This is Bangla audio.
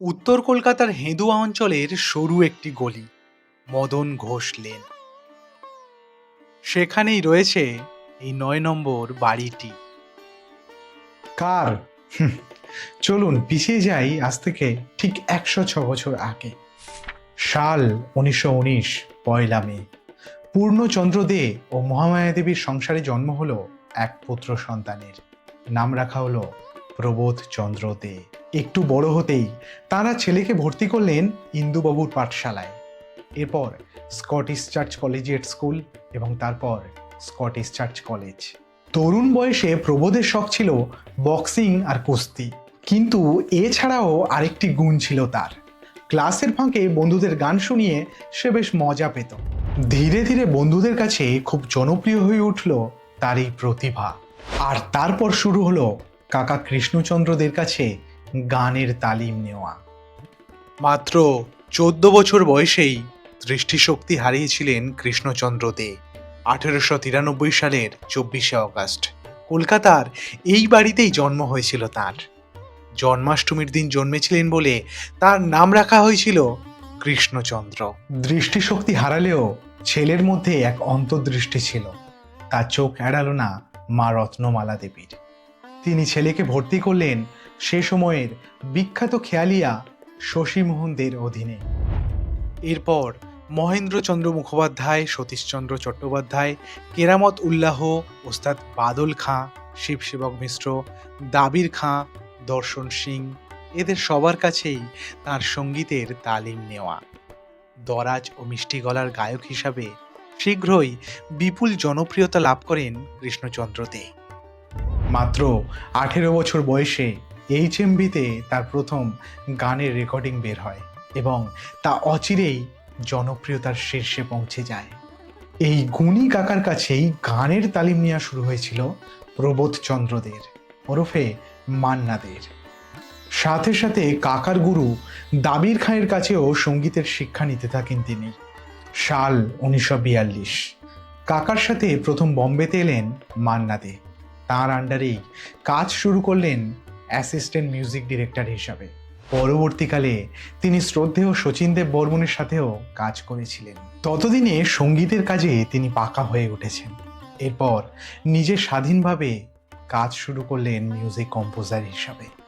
উত্তর কলকাতার হেঁদুয়া অঞ্চলের সরু একটি গলি, মদন ঘোষ লেন। সেখানেই রয়েছে এই নয় নম্বর বাড়িটি। কার? চলুন পিছিয়ে যাই আজ থেকে ঠিক একশো ছ বছর আগে। সাল উনিশশো উনিশ, পয়লা মে। পূর্ণচন্দ্র দে ও মহামায়া দেবীর সংসারে জন্ম হলো এক পুত্র সন্তানের। নাম রাখা হলো প্রবোধ চন্দ্র দে একটু বড় হতেই তারা ছেলেকে ভর্তি করলেন ইন্দুবাবুর পাঠশালায়। এরপর স্কটিশ চার্চ কলেজিয়েট স্কুল এবং তারপর স্কটিশ চার্চ কলেজ। তরুণ বয়সে প্রবোধের শখ ছিল বক্সিং আর কুস্তি। কিন্তু এছাড়াও আরেকটি গুণ ছিল তার। ক্লাসের ফাঁকে বন্ধুদের গান শুনিয়ে সে বেশ মজা পেত। ধীরে ধীরে বন্ধুদের কাছে খুব জনপ্রিয় হয়ে উঠল তার এই প্রতিভা। আর তারপর শুরু হলো কাকা কৃষ্ণচন্দ্রদের কাছে গানের তালিম নেওয়া। মাত্র চোদ্দ বছর বয়সেই দৃষ্টিশক্তি হারিয়েছিলেন কৃষ্ণচন্দ্র দে, আঠেরোশো তিরানব্বই সালের চব্বিশে অগস্ট। কলকাতার এই বাড়িতেই জন্ম হয়েছিল তার। জন্মাষ্টমীর দিন জন্মেছিলেন বলে তার নাম রাখা হয়েছিল কৃষ্ণচন্দ্র। দৃষ্টিশক্তি হারালেও ছেলের মধ্যে এক অন্তর্দৃষ্টি ছিল। তার চোখ এড়ালো না মা রত্নমালা দেবীর। তিনি ছেলেকে ভর্তি করলেন সে সময়ের বিখ্যাত খেয়ালিয়া শশীমোহনদের অধীনে। এরপর মহেন্দ্রচন্দ্র মুখোপাধ্যায় সতীশচন্দ্র চট্টোপাধ্যায়, কেরামত উল্লাহ, ওস্তাদ বাদল খাঁ শিবসেবক মিশ্র, দাবির খাঁ, দর্শন সিং এদের সবার কাছেই তার সঙ্গীতের তালিম নেওয়া। দরাজ ও মিষ্টি গলার গায়ক হিসাবে শীঘ্রই বিপুল জনপ্রিয়তা লাভ করেন কৃষ্ণচন্দ্র দে মাত্র আঠেরো বছর বয়সে এইচএমভিতে তার প্রথম গানের রেকর্ডিং বের হয় এবং তা অচিরেই জনপ্রিয়তার শীর্ষে পৌঁছে যায়। এই গুণী কাকার কাছেই গানের তালিম নেওয়া শুরু হয়েছিল প্রবোধ চন্দ্রদের ওরফে মান্নাদের। সাথে সাথে কাকার গুরু দাবির খাঁয়ের কাছেও সঙ্গীতের শিক্ষা নিতে থাকেন তিনি। সাল উনিশশো বিয়াল্লিশ। কাকার সাথে প্রথম বম্বেতে এলেন মান্না দে তাঁর আন্ডারেই কাজ শুরু করলেন অ্যাসিস্ট্যান্ট মিউজিক ডিরেক্টর হিসাবে। পরবর্তীকালে তিনি শ্রদ্ধেয় শচীন দেব বর্মনের সাথেও কাজ করেছিলেন। ততদিনে সঙ্গীতের কাজে তিনি পাকা হয়ে উঠেছেন। এরপর নিজে স্বাধীনভাবে কাজ শুরু করলেন মিউজিক কম্পোজার হিসাবে।